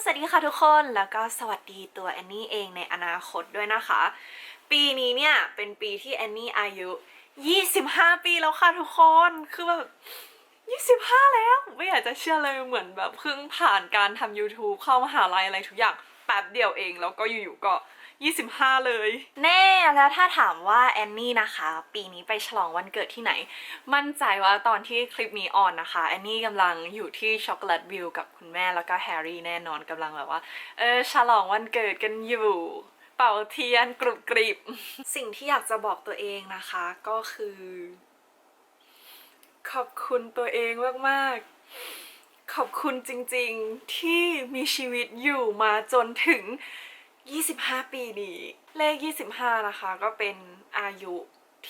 สวัสดีค่ะทุกคนแล้วก็สวัสดีตัวแอนนี่เองในอนาคตด้วยนะคะ ปีนี้เนี่ยเป็นปีที่แอนนี่อายุ 25 ปีแล้วค่ะทุกคนคือแบบ25 แล้ว ไม่อยากจะเชื่อเลยเหมือนแบบเพิ่งผ่านการทำ YouTube เข้ามหาลัยอะไรทุกอย่างแป๊บเดียวเอง แล้วก็อยู่ๆก็ 25 เลย แน่แล้วถ้าถามว่าแอนนี่นะคะ ปีนี้ไปฉลองวันเกิดที่ไหน มั่นใจว่าตอนที่คลิปนี้ออนนะคะแอนนี่กำลังอยู่ที่ช็อกโกแลตวิวกับคุณแม่แล้วก็แฮร์รี่แน่นอนกำลังแบบว่าเออฉลองวันเกิดกันอยู่เป่าเทียนกรุบกริบ สิ่งที่อยากจะบอกตัวเองนะคะก็คือ ขอบคุณตัวเองมากๆ ขอบคุณจริงๆที่มีชีวิตอยู่มาจนถึง 25 ปีนี้ เลข 25 นะคะ ก็เป็นอายุ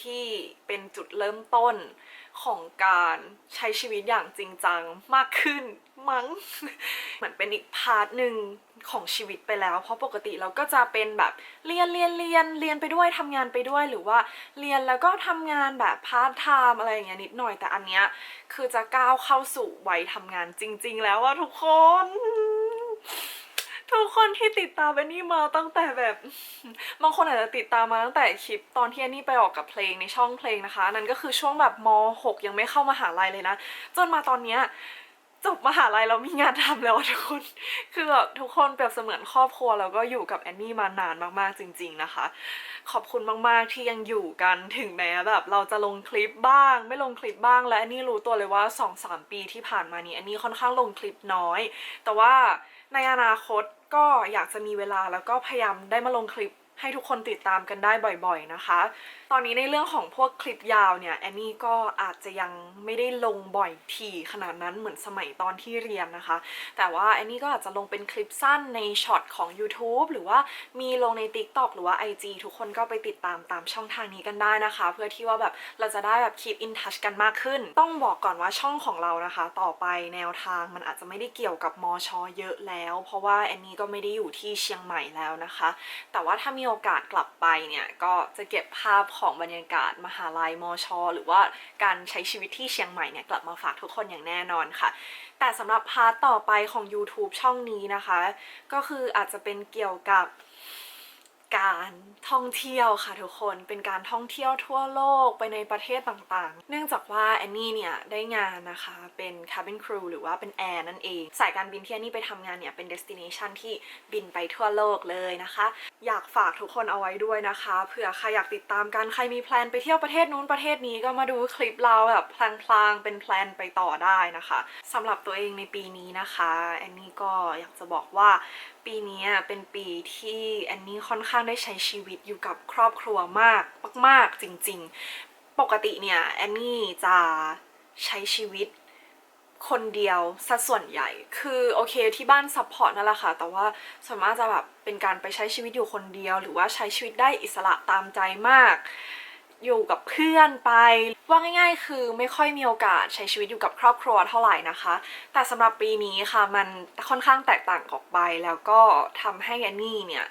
ที่เป็นจุดเริ่มต้นของการใช้ชีวิตอย่างจริงจังมากขึ้นมั้ง เหมือนเป็นอีกพาร์ทหนึ่งของชีวิตไปแล้ว เพราะปกติเราก็จะเป็นแบบเรียนเรียนเรียนเรียนไปด้วยทำงานไปด้วยหรือว่าเรียนแล้วก็ทำงานแบบพาร์ทไทม์อะไรอย่างเงี้ยนิดหน่อยแต่อันเนี้ยคือจะก้าวเข้าสู่วัยทำงานจริง ๆ แล้วอะทุกคน ทุกคนที่ติดตามแอนนี่มาตั้งแต่แบบบางคนอาจจะติดตามมาตั้งแต่คลิปตอนที่แอนนี่ไปออกกับเพลงในช่องเพลงนะคะ นั่นก็คือช่วงแบบม .6 ยังไม่เข้ามาหาลัยเลยนะ จนมาตอนเนี้ยจบมหาลัยแล้วมีงานทำแล้วทุกคน คือแบบทุกคนเปรียบเสมือนครอบครัวแล้วก็อยู่กับแอนนี่มานานมากๆจริง ๆนะคะ ขอบคุณมากๆที่ยังอยู่กันถึงแม้แบบเราจะลงคลิปบ้าง ไม่ลงคลิปบ้างและอันนี่รู้ตัวเลยว่า 2-3 ปีที่ผ่านมานี้อันนี้ค่อนข้างลงคลิปน้อย แต่ว่าในอนาคตก็อยากจะมีเวลาแล้วก็พยายามได้มาลงคลิปให้ทุกคนติดตามกันได้บ่อยๆนะคะ ตอนนี้ในเรื่องของพวกคลิปยาวเนี่ยแอนนี่ก็อาจจะยังไม่ได้ลงบ่อยถี่ขนาดนั้นเหมือนสมัยตอนที่เรียนนะคะ แต่ว่าแอนนี่ก็อาจจะลงเป็นคลิปสั้นในช็อตของ YouTube หรือว่ามีลงใน TikTok หรือว่า IG ทุกคนก็ไปติดตามตามช่องทางนี้กันได้นะคะ เพื่อที่ว่าแบบเราจะได้แบบ keep in touch กันมากขึ้น ต้องบอกก่อนว่าช่องของเรานะคะ ต่อไปแนวทางมันอาจจะไม่ได้เกี่ยวกับมอชอเยอะแล้ว เพราะว่าแอนนี่ก็ไม่ได้อยู่ที่เชียงใหม่แล้วนะคะ แต่ว่าถ้ามีโอกาสกลับไปเนี่ยก็จะเก็บภาพของบรรยากาศมหาลัยมอชอหรือว่าการใช้ชีวิตที่เชียงใหม่เนี่ยกลับมาฝากทุกคนอย่างแน่นอนค่ะ แต่สำหรับพาร์ทต่อไปของ YouTube ช่องนี้นะคะ ก็คืออาจจะเป็นเกี่ยวกับ การท่องเที่ยวค่ะทุกคนเป็นการท่องเที่ยวทั่วโลกไปในประเทศต่างๆ เนื่องจากว่าแอนนี่เนี่ยได้งานนะคะเป็น cabin crew หรือว่าเป็นแอร์นั่นเอง สายการบินที่แอนนี่ไปทำงานเนี่ยเป็น destination ที่บินไปทั่วโลกเลยนะคะ อยากฝากทุกคนเอาไว้ด้วยนะคะเผื่อใครอยากติดตามกันใครมีแพลนไปเที่ยวประเทศนู้นประเทศนี้ก็มาดูคลิปเราแบบพลางๆเป็นแพลนไปต่อได้นะคะสำหรับตัวเองในปีนี้นะคะแอนนี่ก็อยากจะบอกว่าปีนี้เป็นปีที่แอนนี่ค่อนข้างได้ใช้ชีวิตอยู่กับครอบครัวมากมาก ๆ จริง ๆ ปกติเนี่ยแอนนี่จะใช้ชีวิตคนเดียวซะส่วนใหญ่ คือโอเคที่บ้านซัพพอร์ตนั่นแหละค่ะ แต่ว่าส่วนมากจะแบบเป็นการไปใช้ชีวิตอยู่คนเดียว หรือว่าใช้ชีวิตได้อิสระตามใจมาก อยู่กับเพื่อนไป ว่าง่ายๆ คือไม่ค่อยมีโอกาสใช้ชีวิตอยู่กับครอบครัวเท่าไหร่นะคะ แต่สำหรับปีนี้ค่ะมันค่อนข้างแตกต่างออกไป แล้วก็ทำให้แอนนี่เนี่ย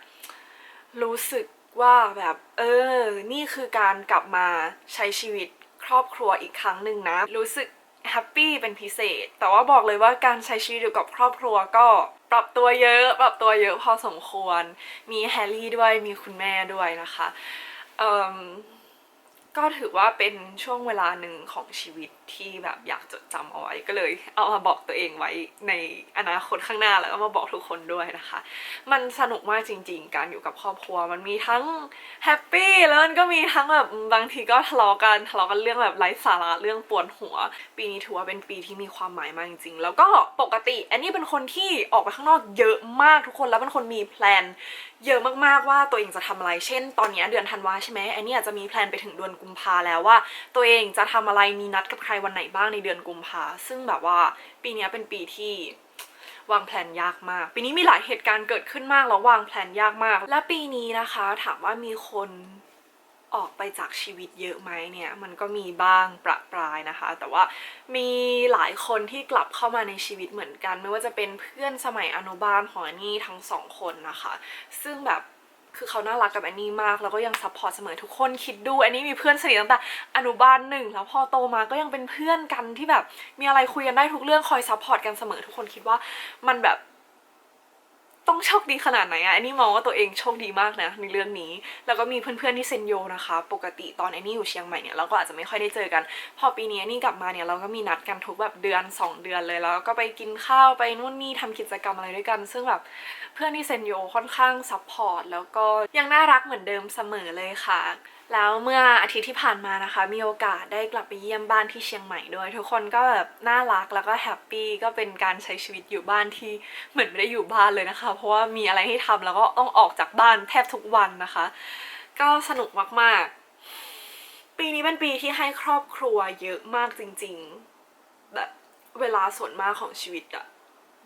รู้สึกว่าแบบ เออ นี่คือการกลับมาใช้ชีวิตครอบครัวอีกครั้งหนึ่งนะ รู้สึกแฮปปี้เป็นพิเศษ แต่ว่าบอกเลยว่าการใช้ชีวิตอยู่กับครอบครัวก็ปรับตัวเยอะ ปรับตัวเยอะพอสมควร มีแฮร์รี่ด้วย มีคุณแม่ด้วยนะคะ เอ่มก็ถือว่าเป็นช่วงเวลาหนึ่งของชีวิต ที่แบบอยากจดจำเอาไว้ก็เลย เอามาบอกตัวเองไว้ในอนาคตข้างหน้าแล้วก็มาบอกทุกคนด้วยนะคะ มันสนุกมากจริง ๆ การอยู่กับครอบครัวมันมีทั้งแฮปปี้แล้วมันก็มีทั้งแบบบางทีก็ทะเลาะกันทะเลาะกันเรื่องแบบไร้สาระเรื่องปวดหัว ปีนี้ถือว่าเป็นปีที่มีความหมายมากจริงๆ แล้วก็ปกติแอนนี่เป็นคนที่ออกไปข้างนอกเยอะมากทุกคนแล้วเป็นคนมีแพลนเยอะมากๆว่าตัวเองจะทำอะไรเช่น ตอนนี้เดือนธันวาใช่ไหมแอนนี่อาจจะมีแพลนไปถึงเดือนกุมภาแล้วว่า ตัวเองจะทำอะไรมีนัดกับใครวันไหนบ้างในเดือนกุมภาซึ่งแบบว่าปีนี้เป็นปีที่วางแผนยากมาก ปีนี้มีหลายเหตุการณ์เกิดขึ้นมากแล้ววางแผนยากมาก และปีนี้นะคะ ถามว่ามีคนออกไปจากชีวิตเยอะไหมเนี่ยมันก็มีบ้างประปรายนะคะ แต่ว่ามีหลายคนที่กลับเข้ามาในชีวิตเหมือนกัน ไม่ว่าจะเป็นเพื่อนสมัยอนุบาลของนี่ทั้งสองคนนะคะ ซึ่งแบบ คือเขาน่ารักกับแอนนี่มาก แล้วก็ยังซัพพอร์ตเสมอทุกคนคิดดูแอนนี่มีเพื่อนสนิทตั้งแต่อนุบาลหนึ่งแล้วพอโตมาก็ยังเป็นเพื่อนกันที่แบบ มีอะไรคุยกันได้ทุกเรื่องคอยซัพพอร์ตกันเสมอทุกคนคิดว่ามันแบบ ต้องโชคดีขนาดไหนอะอันนี้มองว่าตัวเองโชคดีมากนะในเรื่องนี้ แล้วก็มีเพื่อนๆที่เซนโยนะคะ ปกติตอนแอนนี่อยู่เชียงใหม่เนี่ยเราก็อาจจะไม่ค่อยได้เจอกัน พอปีนี้นี่กลับมาเนี่ยเราก็มีนัดกันทุกแบบเดือน 2 เดือนเลยแล้วก็ไปกินข้าวไปนู่นนี่ทำกิจกรรมอะไรด้วยกัน ซึ่งแบบเพื่อนที่เซนโยค่อนข้างซัพพอร์ตแล้วก็ยังน่ารักเหมือนเดิมเสมอเลยค่ะ แล้วเมื่ออาทิตย์ที่ผ่านมานะคะ มีโอกาสได้กลับไปเยี่ยมบ้านที่เชียงใหม่ด้วย ทุกคนก็แบบน่ารักแล้วก็แฮปปี้ก็เป็นการใช้ชีวิตอยู่บ้านที่เหมือนไม่ได้อยู่บ้านเลยนะคะ เพราะว่ามีอะไรให้ทำแล้วก็ต้องออกจากบ้านแทบทุกวันนะคะ ก็สนุกมากๆ ปีนี้เป็นปีที่ให้ครอบครัวเยอะมากจริงๆแบบเวลาส่วนมากของชีวิตอะ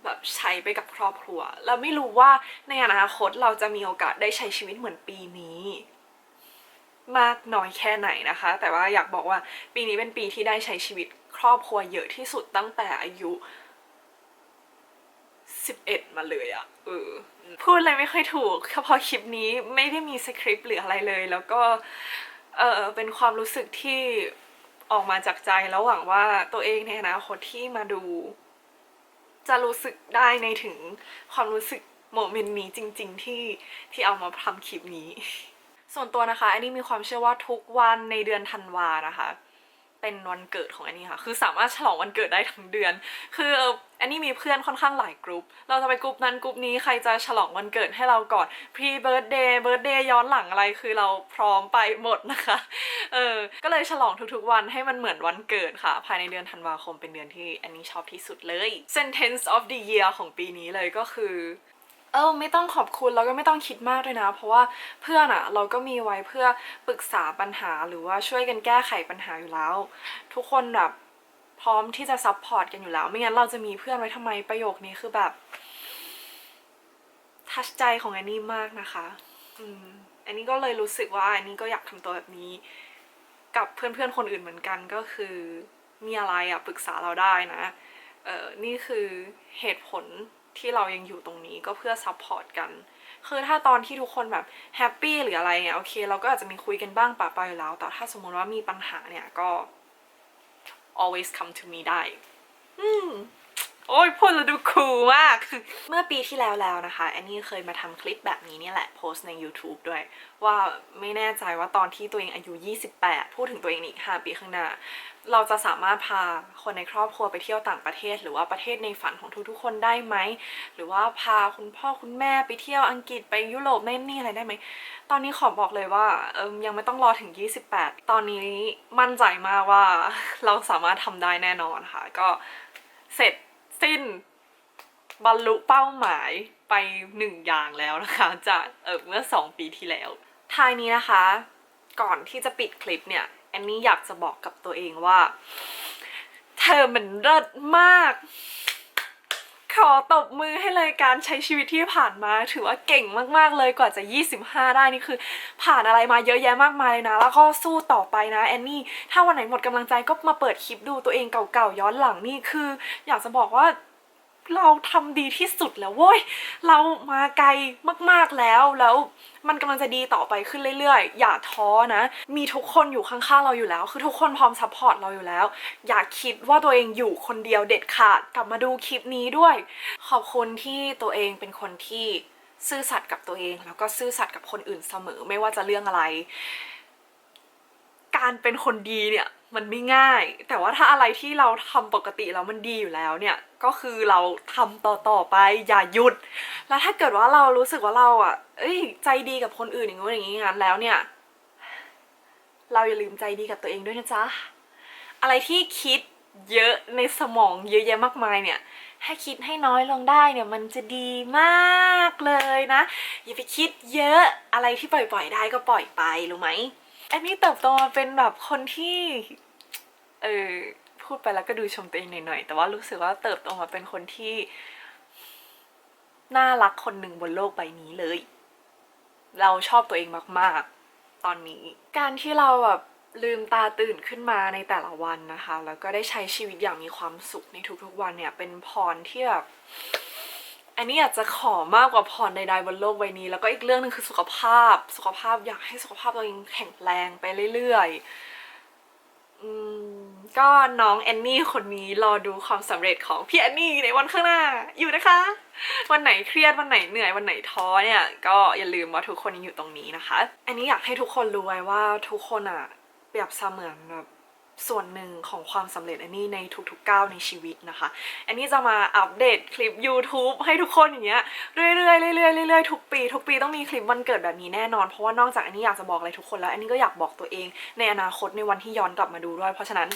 แบบใช้ไปกับครอบครัว แล้วไม่รู้ว่าในอนาคตเราจะมีโอกาสได้ใช้ชีวิตเหมือนปีนี้ มากน้อยแค่ไหนนะคะ แต่ว่าอยากบอกว่าปีนี้เป็นปีที่ได้ใช้ชีวิตครอบครัวเยอะที่สุดตั้งแต่อายุ11 มาเลยอะเออพูดอะไรไม่ค่อยถูกเพราะคลิปนี้ไม่ได้มีสคริปต์หรืออะไรเลย แล้วก็เออเป็นความรู้สึกที่ออกมาจากใจแล้วหวังว่าตัวเองในอนาคตที่มาดู จะรู้สึกได้ในถึงความรู้สึกโมเมนต์นี้จริง ๆ ที่ที่เอามาทำคลิปนี้ ส่วนตัวนะคะอันนี้มีความเชื่อว่าทุกวันในเดือนธันวานะคะ เป็นวันเกิดของอันนี้ค่ะ คือสามารถฉลองวันเกิดได้ทั้งเดือน คืออันนี้มีเพื่อนค่อนข้างหลายกรุ๊ปเราจะไปกรุ๊ปนั้นกรุ๊ปนี้ใครจะฉลองวันเกิดให้เราก่อน pre birthday birthday ย้อนหลังอะไรคือเราพร้อมไปหมดนะคะ เออ ก็เลยฉลองทุกๆวันให้มันเหมือนวันเกิดค่ะ ภายในเดือนธันวาคมเป็นเดือนที่อันนี้ชอบที่สุดเลย sentence of the year ของปีนี้เลยก็คือ เออไม่ต้องขอบคุณแล้วก็ไม่ต้องคิดมากด้วยนะ เพราะว่าเพื่อนอะเราก็มีไว้เพื่อปรึกษาปัญหาหรือว่าช่วยกันแก้ไขปัญหาอยู่แล้ว ทุกคนแบบพร้อมที่จะซัพพอร์ตกันอยู่แล้ว ไม่งั้นเราจะมีเพื่อนไว้ทำไมประโยคนี้คือแบบทัชใจของแอนนี่มากนะคะอืมอันนี้ก็เลยรู้สึกว่าอันนี้ก็อยากทำตัวแบบนี้ กับเพื่อนๆคนอื่นเหมือนกันก็คือมีอะไรอะปรึกษาเราได้นะเออนี่คือเหตุผล ที่เรายังอยู่ตรงนี้ก็เพื่อซัพพอร์ตกัน คือถ้าตอนที่ทุกคนแบบแฮปปี้หรืออะไรเนี่ยโอเค เราก็อาจจะมีคุยกันบ้างปะปายอยู่แล้ว แต่ถ้าสมมติว่ามีปัญหาเนี่ยก็ always come to me ได้ อืม โอ้ยพูดแล้วดูคูลมาก เมื่อปีที่แล้วแล้วนะคะ แอนนี่เคยมาทำคลิปแบบนี้เนี่ยแหละโพสต์ใน YouTube ด้วย ว่าไม่แน่ใจว่าตอนที่ตัวเองอายุ 28 พูดถึงตัวเองอีก 5 ปีข้างหน้า เราจะสามารถพาคนในครอบครัวไปเที่ยวต่างประเทศ หรือว่าประเทศในฝันของทุกๆ คนได้ไหม หรือว่าพาคุณพ่อคุณแม่ไปเที่ยวอังกฤษไปยุโรปน่นนี่อะไรได้ไหม ตอนนี้ขอบอกเลยว่าเอมยังไม่ต้องรอถึง 28 ตอนนี้มั่นใจมากว่าเราสามารถทำได้แน่นอนค่ะ ก็เสร็จ สิ้น บรรลุเป้าหมายไปหนึ่งอย่างแล้วนะคะ จากเออเมื่อสองปีที่แล้วท้ายนี้นะคะ ก่อนที่จะปิดคลิปเนี่ยแอนนี่อยากจะบอกกับตัวเองว่า เธอมันเลิศมาก ขอตบมือให้เลยการใช้ชีวิตที่ผ่านมา ถือว่าเก่งมากๆเลยกว่าจะ 25 ได้นี่คือ ผ่านอะไรมาเยอะแยะมากมายเลยนะ แล้วก็สู้ต่อไปนะแอนนี่ถ้าวันไหนหมดกำลังใจก็มาเปิดคลิปดูตัวเองเก่าๆย้อนหลังนี่คือ อยากจะบอกว่า เราทำดีที่สุดแล้วเว้ยเรามาไกลมากๆแล้วแล้วมันกำลังจะดีต่อไปขึ้นเรื่อยๆ อย่าท้อนะ มีทุกคนอยู่ข้างๆเราอยู่แล้ว คือทุกคนพร้อมซัพพอร์ตเราอยู่แล้ว อย่าคิดว่าตัวเองอยู่คนเดียวเด็ดขาด กลับมาดูคลิปนี้ด้วย ขอบคุณที่ตัวเองเป็นคนที่ซื่อสัตย์กับตัวเอง แล้วก็ซื่อสัตย์กับคนอื่นเสมอไม่ว่าจะเรื่องอะไร การเป็นคนดีเนี่ยมันไม่ง่าย แต่ว่าถ้าอะไรที่เราทำปกติแล้วมันดีอยู่แล้วเนี่ยก็คือเราทำต่อต่อไปอย่าหยุด แล้วถ้าเกิดว่าเรารู้สึกว่าเราอะ เอ้ยใจดีกับคนอื่นอย่างงู้อย่างนี้งั้นแล้วเนี่ย เราอย่าลืมใจดีกับตัวเองด้วยนะจ๊ะอะไรที่คิดเยอะในสมองเยอะแยะมากมายเนี่ยให้คิดให้น้อยลงได้เนี่ยมันจะดีมากเลยนะ อย่าไปคิดเยอะอะไรที่ปล่อยๆได้ก็ปล่อยไปรู้ไหม อันนี้เติบโตมาเป็นแบบคนที่เออพูดไปแล้วก็ดูชมตัวเองหน่อยๆ แต่ว่ารู้สึกว่าเติบโตมาเป็นคนที่ น่ารักคนหนึ่งบนโลกใบนี้เลย เราชอบตัวเองมากๆ ตอนนี้ การที่เราแบบลืมตาตื่นขึ้นมาในแต่ละวันนะคะ แล้วก็ได้ใช้ชีวิตอย่างมีความสุขในทุกๆวันเนี่ย เป็นพรที่แบบ อันนี้อยากจะขอมากกว่าพรใดๆบนโลกใบนี้ แล้วก็อีกเรื่องหนึงคือสุขภาพ สุขภาพอยากให้สุขภาพตัวเองแข็งแรงไปเรื่อยๆอืมก็น้องแอนนี่คนนี้รอดูความสำเร็จของพี่แอนนี่ในวันข้างหน้าอยู่นะคะ วันไหนเครียดวันไหนเหนื่อยวันไหนท้อเนี่ย ก็อย่าลืมว่าทุกคนยังอยู่ตรงนี้นะคะ อันนี้อยากให้ทุกคนรู้ไว้ว่าทุกคนอะเปรียบเสมือนแบบ ส่วนหนึ่งของความสำเร็จอันนี้ในทุกๆก้าวในชีวิตนะคะ อันนี้จะมาอัปเดตคลิป YouTube ให้ทุกคนอย่างเงี้ยเรื่อยๆเรื่อยๆเรื่อยๆทุกปีทุกปีต้องมีคลิปวันเกิดแบบนี้แน่นอน เพราะว่านอกจากอันนี้อยากจะบอกอะไรทุกคนแล้ว อันนี้ก็อยากบอกตัวเองในอนาคตในวันที่ย้อนกลับมาดูด้วย เพราะฉะนั้น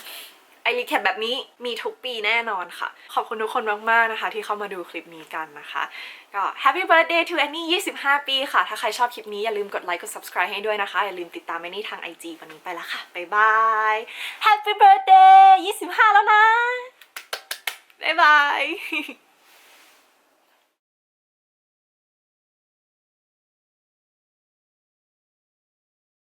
ไอรีแคปแบบนี้มีทุกปีแน่นอนค่ะ ขอบคุณทุกคนมากๆนะคะ ที่เข้ามาดูคลิปนี้กันนะคะก็ Happy Birthday to Annie 25 ปีค่ะ ถ้าใครชอบคลิปนี้อย่าลืมกดไลค์กด subscribe ให้ด้วยนะคะ อย่าลืมติดตามแอนนี่ทาง IG วันนี้ไปแล้วค่ะบ๊ายบาย Happy Birthday 25 แล้วนะบ๊ายบาย